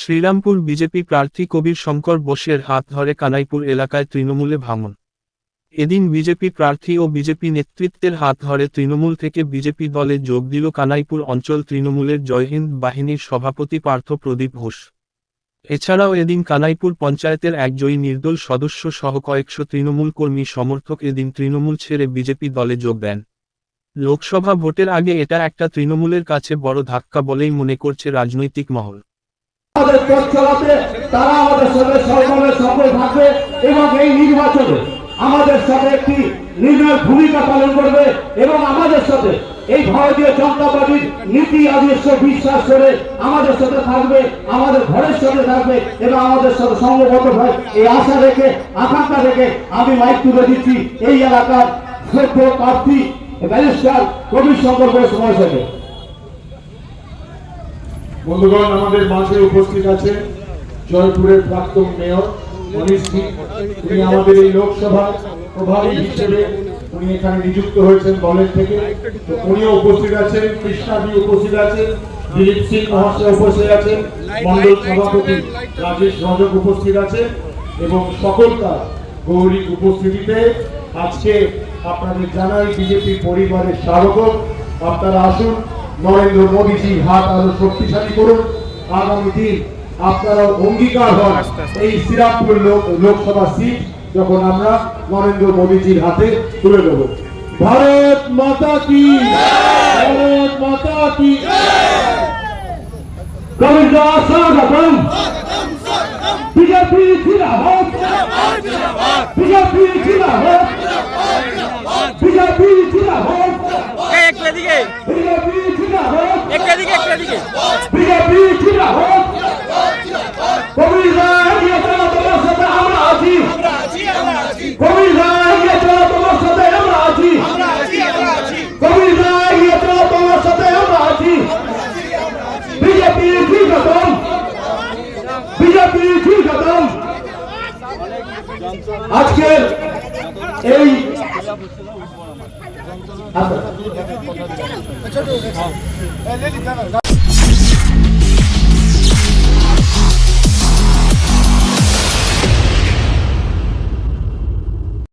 Serampore BJP প্রার্থী কবির শঙ্কর বোসের হাত ধরে কানাইপুর এলাকায় তৃণমূলে ভাঙন। এদিন বিজেপি প্রার্থী ও বিজেপি নেতৃত্বের হাত ধরে তৃণমূল থেকে বিজেপি দলে যোগ দিল কানাইপুর অঞ্চল তৃণমূলের জয়হিন্দ বাহিনীর সভাপতি পার্থ প্রদীপ ঘোষ। এছাড়াও এদিন কানাইপুর পঞ্চায়েতের এক জয়ী নির্দল সদস্য সহ কয়েকশো তৃণমূল কর্মী সমর্থক এদিন তৃণমূল ছেড়ে বিজেপি দলে যোগ দেন। লোকসভা ভোটের আগে এটা একটা তৃণমূলের কাছে বড় ধাক্কা বলেই মনে করছে রাজনৈতিক মহল। আমাদের পথ চালাতে, তারা আমাদের সাথে সর্বমে সফল থাকবে এবং এই নির্বাচনে আমাদের সাথে একটি নির্ণায়ক ভূমিকা পালন করবে এবং আমাদের সাথে এই ভারতীয় জনতা পার্টির নীতি আদর্শ বিশ্বাস করে আমাদের সাথে থাকবে, আমাদের ঘরের সাথে থাকবে এবং আমাদের সাথে সঙ্গবদ্ধ হয়। এই আশা রেখে, আকাঙ্ক্ষা রেখে আমি মাইক তুলে দিচ্ছি এই এলাকার শ্রেষ্ঠ প্রার্থী, ব্যারিস্টার কবির শঙ্কর ঘোষ মহাশয়কে। বন্ধুগণ, আমাদের মাঝে উপস্থিত আছে জয়পুরের প্রাক্তন মেয়র মনীষ সিং। তিনি আমাদের এই লোকসভা প্রভারী হিসেবে উনি এখানে নিযুক্ত হয়েছেন দলের থেকে। তো উনিও উপস্থিত আছেন কৃষ্ণাজি উপস্থিত আছেন, দিলীপ সিং মহাশয় উপস্থিত আছেন মন্ডল সভাপতি রাজেশ রজক উপস্থিত আছেন এবং সকলকার গৌরী উপস্থিতিতে আজকে আপনাদের জানাই বিজেপি পরিবারের স্বাগত। আপনারা আসুন নরেন্দ্র মোদীজি হাত আরও শক্তিশালী করুন। আগামী দিন আপনারা অঙ্গীকার হন এই শ্রীরামপুর লোকসভা সিট যখন আমরা নরেন্দ্র মোদীজির হাতে তুলে দেব। ভারত মাতা কি? ভারত মাতা কি? বিজেপি জিন্দাবাদ। বিজেপি জিন্দাবাদ বিজেপি জিন্দাবাদ এক দিকে বিজেপি জিন্দাবাদ এক দিকে এক দিকে বিজেপি জিন্দাবাদ কবির রায় ইয়ে চলো তোমার সাথে আমরা আছি কবির রায় ইয়ে চলো তোমার সাথে আমরা আছি কবির রায় ইয়ে চলো তোমার সাথে আমরা আছি বিজেপি জিন্দাবাদ বিজেপি জিন্দাবাদ আজকের এই আচ্ছা